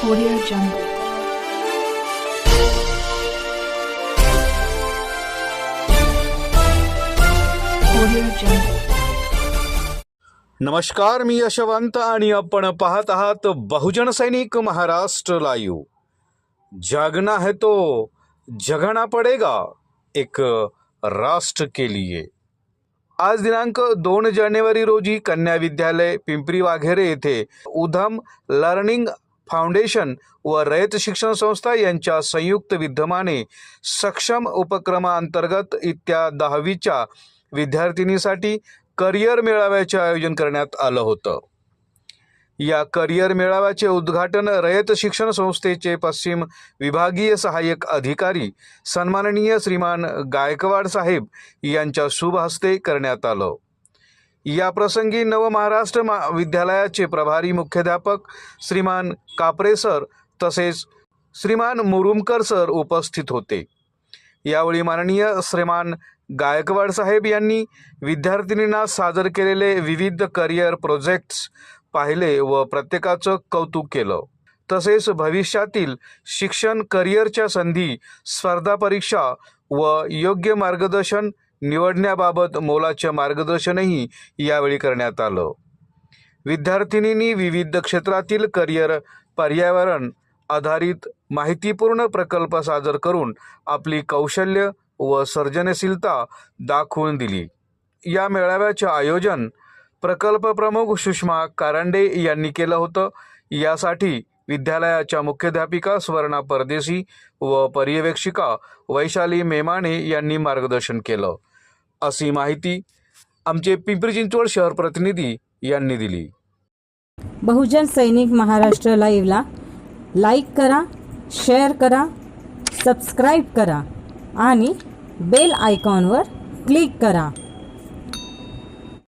Audio Jungle. Audio Jungle. नमस्कार मी यशवंत आणि आपण पाहत आहात बहुजन सैनिक महाराष्ट्र लाईव्ह जागना है तो जगना पडेगा एक राष्ट्र के लिए आज दिनांक दोन जानेवारी रोजी कन्या विद्यालय पिंपरी वाघेरे येथे उधम लर्निंग फाउंडेशन व रयत शिक्षण संस्था यांच्या संयुक्त विद्यमाने सक्षम उपक्रमाअंतर्गत इत्या दहावीच्या विद्यार्थिनीसाठी करिअर मेळाव्याचे आयोजन करण्यात आलं होतं. या करिअर मेळाव्याचे उद्घाटन रयत शिक्षण संस्थेचे पश्चिम विभागीय सहाय्यक अधिकारी सन्माननीय श्रीमान गायकवाड साहेब यांच्या शुभ हस्ते करण्यात आलं. या प्रसंगी नवमहाराष्ट्र मा विद्यालयाचे प्रभारी मुख्याध्यापक श्रीमान कापरे सर तसेच श्रीमान मुरुमकर सर उपस्थित होते. यावेळी माननीय श्रीमान गायकवाड साहेब यांनी विद्यार्थिनींना सादर केलेले विविध करिअर प्रोजेक्ट्स पाहिले व प्रत्येकाचं कौतुक केलं. तसेच भविष्यातील शिक्षण करिअरच्या संधी स्पर्धा परीक्षा व योग्य मार्गदर्शन निवडण्याबाबत मोलाचे मार्गदर्शनही यावेळी करण्यात आलं. विद्यार्थिनींनी विविध क्षेत्रातील करिअर पर्यावरण आधारित माहितीपूर्ण प्रकल्प सादर करून आपली कौशल्य व सर्जनशीलता दाखवून दिली. या मेळाव्याचे आयोजन प्रकल्प प्रमुख सुषमा कारंडे यांनी केलं होतं. यासाठी विद्यालयाच्या मुख्याध्यापिका स्वर्णा परदेशी व पर्यवेक्षिका वैशाली मेमाणे यांनी मार्गदर्शन केलं. अशी माहिती आमचे पिंपरी चिंचवड शहर प्रतिनिधी यांनी दिली. बहुजन सैनिक महाराष्ट्र लाईव्हला लाईक करा शेअर करा सबस्क्राईब करा आणि बेल आयकॉनवर क्लिक करा.